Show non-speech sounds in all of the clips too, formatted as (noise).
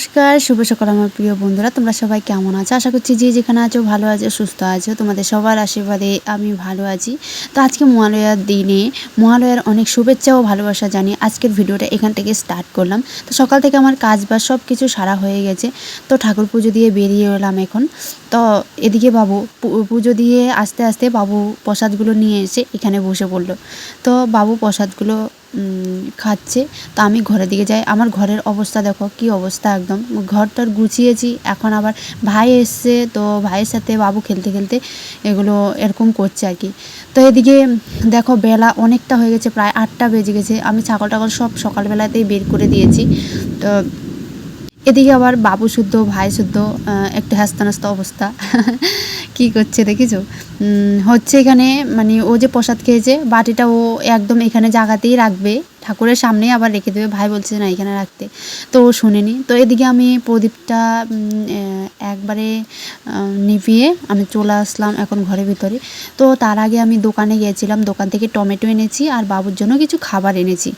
নমস্কার, শুভ সকাল আমার প্রিয় বন্ধুরা, তোমরা সবাই কেমন আছো? আশা করছি যে যেখানে আছো ভালো আছো, সুস্থ আছো, তোমাদের সবার আশীর্বাদে আমি ভালো আছি। তো আজকে মহালয়ার দিনে মহালয়ার অনেক শুভেচ্ছা ও ভালোবাসা জানিয়ে আজকের ভিডিওটা এখান থেকে স্টার্ট করলাম। তো সকাল থেকে আমার কাজ বাজ সব কিছু সারা হয়ে গেছে। তো ঠাকুর পুজো দিয়ে বেরিয়ে এলাম এখন। তো এদিকে বাবু পুজো দিয়ে আস্তে আস্তে বাবু প্রসাদগুলো নিয়ে এসে এখানে বসে পড়ল। তো বাবু প্রসাদগুলো খাচ্ছে। তো আমি ঘরের দিকে যাই। আমার ঘরের অবস্থা দেখো, কি অবস্থা একদম। ঘর টর গুছিয়েছি। এখন আবার ভাই এসছে, তো ভাইয়ের সাথে বাবু খেলতে খেলতে এগুলো এরকম করছে আর কি। তো এদিকে দেখো বেলা অনেকটা হয়ে গেছে, প্রায় আটটা বেজে গেছে। আমি ছাগল টাগল সব সকালবেলাতেই বের করে দিয়েছি। তো এদিকে আবার বাবু শুদ্ধ, ভাই শুদ্ধ একটু হাস্তা নাস্তা অবস্থা। (laughs) কি করছে দেখেছ? হচ্ছে এখানে মানে ও যে প্রসাদ খেয়েছে, বাটিটা ও একদম এখানে জাগাতেই রাখবে। ঠাকুরের সামনেই আবার রেখে দেবে। ভাই বলছে, না, এখানে রাখতে। তো ও শুনেনি। তো এদিকে আমি প্রদীপটা একবারে নিভিয়ে আমি চলে আসলাম এখন ঘরের ভিতরে। তো তার আগে আমি দোকানে গিয়েছিলাম। দোকান থেকে টমেটো এনেছি আর বাবুর জন্য কিছু খাবার এনেছি।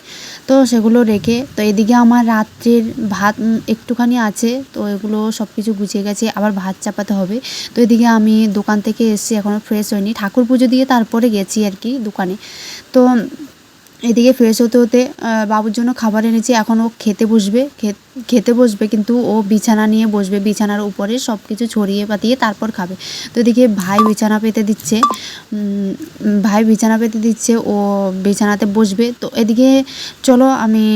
তো সেগুলো রেখে, তো এদিকে আমার রাত্রের ভাত একটুখানি আছে। তো এগুলো সব কিছু গুছিয়ে গেছে। আবার ভাত চাপাতে হবে। তো এদিকে আমি দোকান থেকে এসেছি এখনও ফ্রেশ হয়নি ঠাকুর পুজো দিয়ে তারপরে গেছি আর কি দোকানে। তো এদিকে ফ্রেশ হতে হতে বাবুর জন্য খাবার এনেছি, এখন ও খেতে বসবে খেতে বসবে কিন্তু ও বিছানা নিয়ে বসবে, বিছানার উপরে সব কিছু ছড়িয়ে পাতিয়ে তারপর খাবে। তো এদিকে ভাই বিছানা পেতে দিচ্ছে ভাই বিছানা পেতে দিচ্ছে, ও বিছানাতে বসবে। তো এদিকে চলো আমি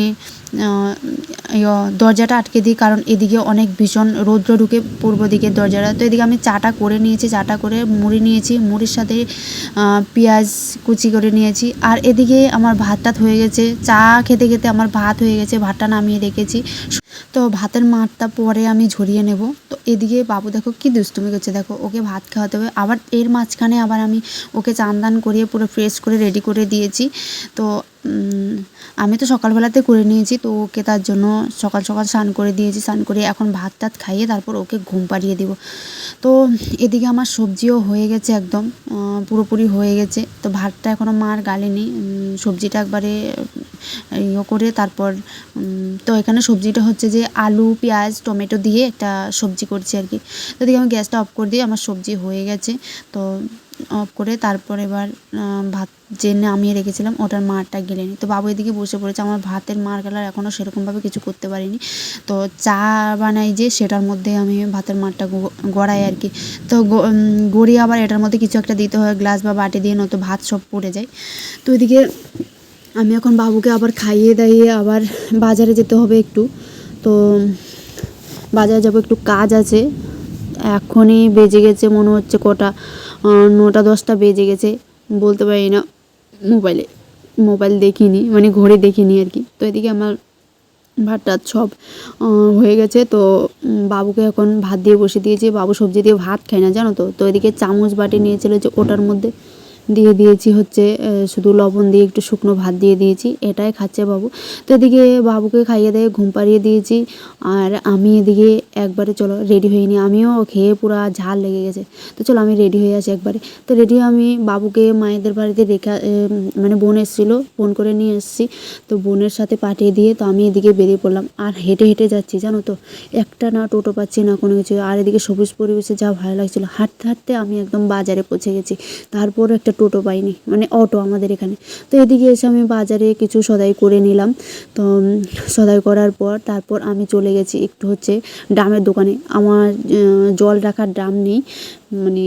দরজাটা আটকে দিই, কারণ এদিকে অনেক ভীষণ রৌদ্র ঢুকে পূর্ব দিকের দরজাটা। তো এদিকে আমি চাটা করে নিয়েছি, চাটা করে মুড়ি নিয়েছি, মুড়ির সাথে পেঁয়াজ কুচি করে নিয়েছি। আর এদিকে আমার ভাত টাত হয়ে গেছে, চা খেতে খেতে আমার ভাত হয়ে গেছে, ভাতটা নামিয়ে রেখেছি। তো ভাতের মাঠটা পরে আমি ঝরিয়ে নেব। তো এদিকে বাবু দেখো কি দুষ্টুমি করছে, দেখো ওকে ভাত খাওয়াতে হবে। আবার এর মাঝখানে আবার আমি ওকে চান দান করিয়ে পুরো ফ্রেশ করে রেডি করে দিয়েছি। তো আমি তো সকালবেলাতে করে নিয়েছি, তো ওকে তার জন্য সকাল সকাল স্নান করে দিয়েছি, স্নান করে এখন ভাত টাত খাইয়ে তারপর ওকে ঘুম পাড়িয়ে দিব। তো এদিকে আমার সবজিও হয়ে গেছে একদম পুরোপুরি হয়ে গেছে। তো ভাতটা এখনও মার গালেনি সবজিটা একবারে ইয়ে করে তারপর তো এখানে সবজিটা হচ্ছে যে আলু, পেঁয়াজ, টমেটো দিয়ে একটা সবজি করছি আর কি। তো এদিকে আমি গ্যাসটা অফ করে দিয়ে আমার সবজি হয়ে গেছে। তো অফ করে তারপর এবার ভাত যে নামিয়ে রেখেছিলাম ওটার মারটা গেলে নি। তো বাবু এদিকে বসে পড়েছে, আমার ভাতের মার গেলার এখনও সেরকমভাবে কিছু করতে পারিনি। তো চা বানাই যে সেটার মধ্যে আমি ভাতের মারটা গড়াই আর কি। তো গড়িয়ে আবার এটার মধ্যে কিছু একটা দিতে হয়, গ্লাস বা বাটি দিয়ে, নয়তো ভাত সব পড়ে যায়। তো এদিকে আমি এখন বাবুকে আবার খাইয়ে দাইয়ে আবার বাজারে যেতে হবে একটু। তো বাজারে যাব, একটু কাজ আছে। এখনই বেজে গেছে মনে হচ্ছে কটা নটা দশটা বেজে গেছে, বলতে পারি না, মোবাইলে, মোবাইল দেখিনি মানে ঘরে দেখিনি আর কি। তো এদিকে আমার ভাত টাত সব হয়ে গেছে, তো বাবুকে এখন ভাত দিয়ে বসে দিয়েছি, বাবু সবজি দিয়ে ভাত খায় না, জানো তো? তো এদিকে চামচ বাটি নিয়েছিল যে ওটার মধ্যে দিয়ে দিয়েছি হচ্ছে শুধু লবণ দিয়ে একটু শুকনো ভাত দিয়ে দিয়েছি, এটাই খাচ্ছে বাবু। তো এদিকে বাবুকে খাইয়ে দিয়ে ঘুম পাড়িয়ে দিয়েছি, আর আমি এদিকে একবারে চলো রেডি হয়ে নি আমিও খেয়ে পুরো ঝাল লেগে গেছে। তো চলো আমি রেডি হয়ে আসি একবারে। তো রেডি আমি বাবুকে মায়েদের বাড়িতে রেখে মানে বোন এসেছিল ফোন করে নিয়ে এসেছি। তো বোনের সাথে পাঠিয়ে দিয়ে তো আমি এদিকে বেরিয়ে পড়লাম। আর হেঁটে হেঁটে যাচ্ছি, জানো তো, একটা না টোটো পাচ্ছি না কোনো কিছু। আর এদিকে সবুজ পরিবেশে যা ভালো লাগছিল, হাঁটতে হাঁটতে আমি একদম বাজারে পৌঁছে গেছি। তারপর একটা টোটো পাইনি মানে অটো আমাদের এখানে। তো এদিকে এসে আমি বাজারে কিছু সদাই করে নিলাম। তো সদাই করার পর তারপর আমি চলে গেছি একটু হচ্ছে ড্রামের দোকানে। আমার জল রাখার ড্রাম নেই। মানে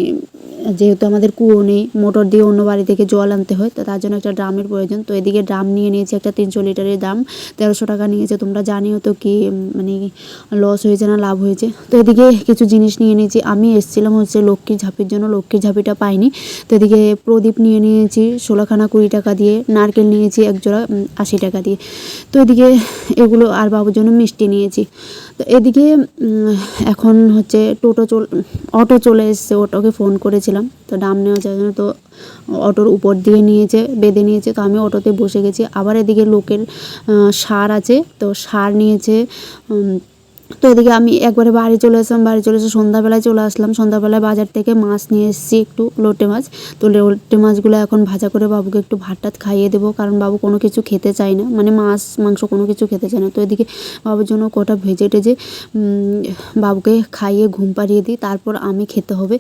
যেহেতু আমাদের কুয়ো নেই, মোটর দিয়ে অন্য বাড়ি থেকে জল আনতে হয়, তো তার জন্য একটা ড্রামের প্রয়োজন। তো এদিকে ড্রাম নিয়ে নিয়েছি একটা তিনশো লিটারের দাম তেরোশো টাকা নিয়েছে। তোমরা জানিও তো কি মানে লস হয়েছে না লাভ হয়েছে। তো এদিকে কিছু জিনিস নিয়ে নিয়েছি। আমি এসেছিলাম হচ্ছে লক্ষ্মীর ঝাঁপির জন্য, লক্ষ্মীর ঝাঁপিটা পাইনি। তো এদিকে প্রদীপ নিয়ে নিয়েছি, ষোলোখানা কুড়ি টাকা দিয়ে। নারকেল নিয়েছি এক জোড়া আশি টাকা দিয়ে। তো এদিকে এগুলো আর বাবুর জন্য মিষ্টি নিয়েছি। তো এদিকে এখন হচ্ছে টোটো চল, অটো চলে এসছে। অটোকে ফোন করেছিলাম। তো ডাম নেওয়ার জন্য তো অটোর উপর দিয়ে নিয়েছে, বেঁধে নিয়েছে। তো আমি অটোতে বসে গেছি। আবার এদিকে লোকের সার আছে। তো সার নিয়েছে তো এদিকে আমি একবারে বাড়ি চলে আসলাম, বাড়ি চলে এসে সন্ধ্যাবেলায় চলে আসলাম। সন্ধ্যাবেলায় বাজার থেকে মাছ নিয়ে এসেছি একটু, লোটে মাছ। তো লোটে মাছগুলো এখন ভাজা করে বাবুকে একটু ভাত টাত খাইয়ে দেবো, কারণ বাবু কোনো কিছু খেতে চায় না। মানে মাছ, মাংস কোনো কিছু খেতে চায় না। তো এদিকে বাবুর জন্য কটা ভেজে টেজে বাবুকে খাইয়ে ঘুম পাড়িয়ে দিই, তারপর আমি খেতে হবে।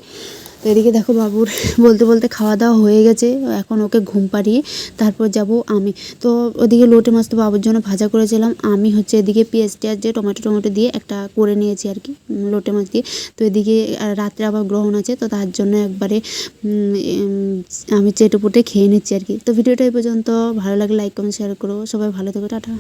তো এদিকে দেখো বাবুর বলতে বলতে খাওয়া দাওয়া হয়ে গেছে। এখন ওকে ঘুম পাড়িয়ে তারপর যাব আমি। তো ওদিকে লোটে মাছ তো বাবুর জন্য ভাজা করেছিলাম। আমি হচ্ছে এদিকে পেঁয়াজ টেয়াজ দিয়ে টমেটো টমেটো দিয়ে একটা করে নিয়েছি আর কি লোটে মাছ দিয়ে। তো এদিকে রাত্রে আবার গ্রহণ আছে, তো তার জন্য একবারে আমি চেটে পুটে খেয়ে নিচ্ছি আর কি। তো ভিডিওটা এই পর্যন্ত। ভালো লাগলে লাইক কমেন্ট শেয়ার করো। সবাই ভালো থেকো, টাটা।